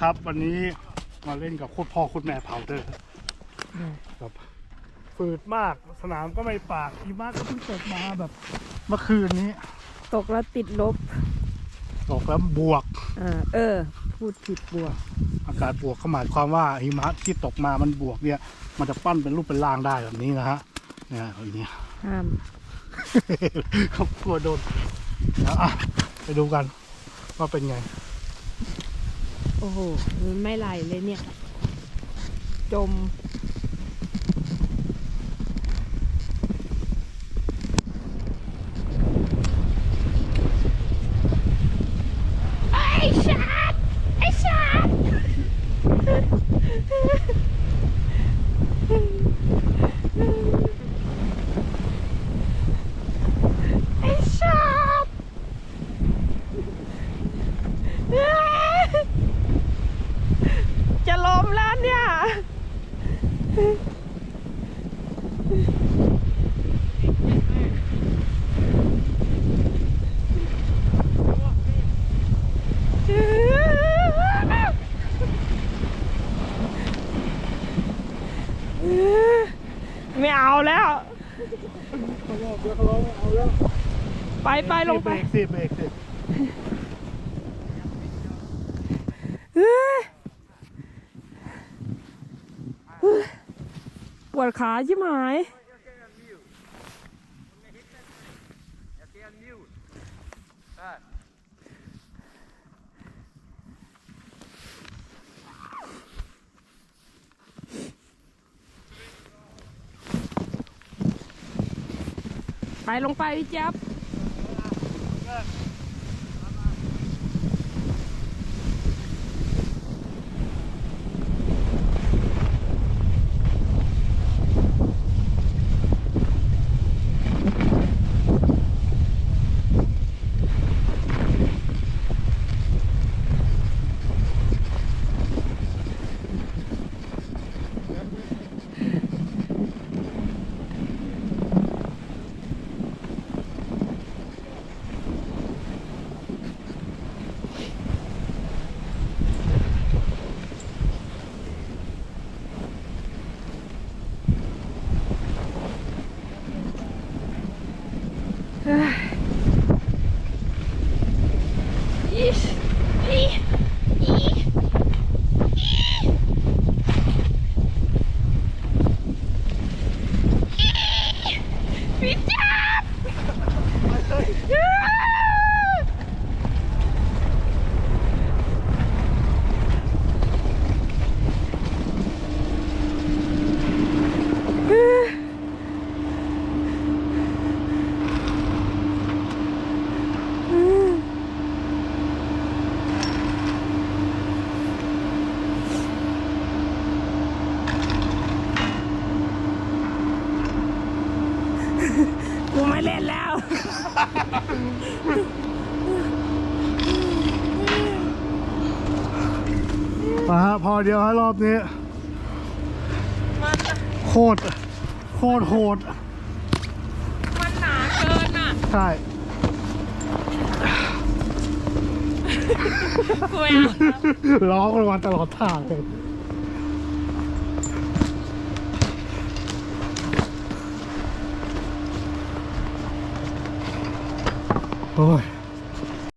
ครับ วันนี้มาเล่นกับโคตรพ่อโคตรแม่เผาเตอร์ครับฝืดมากสนามก็ไม่ปากหิมะก็เพิ่งตกมาแบบ เมื่อคืนนี้ตกแล้วติดลบ ตกแล้วบวกอ่าเออ พูดผิดบวก อากาศบวกก็หมายความว่าหิมะที่ตกมามันบวกเนี่ย มันจะปั้นเป็นรูปเป็นร่างได้แบบนี้นะฮะเนี่ยอย่างนี้ห้ามเขากลัวโดนแล้วอะไปดูกันว่าเป็นไง โอ้โห มันไม่ไหลเลยเนี่ย จม ไอ้ชาดไอ้ชาดไอ้ชาด จะล้มแล้วเนี่ย ไม่เอาแล้วเขาบอกเดี๋ยวเขาร้องเอาแล้ว ไปไปลงไป เบรกสิเบรกสิป วดขาใช่ไหมไปลงไปพี่จับ อีอีอีพี่จับ กูไม่เล่นแล้ว มาฮะพอเดียวฮะรอบนี้ มันโคตร โคตรโหด มันหนาเกินอะ ใช่ กูไม่เอาร้องกันมาตลอดทางเลย โอ้ย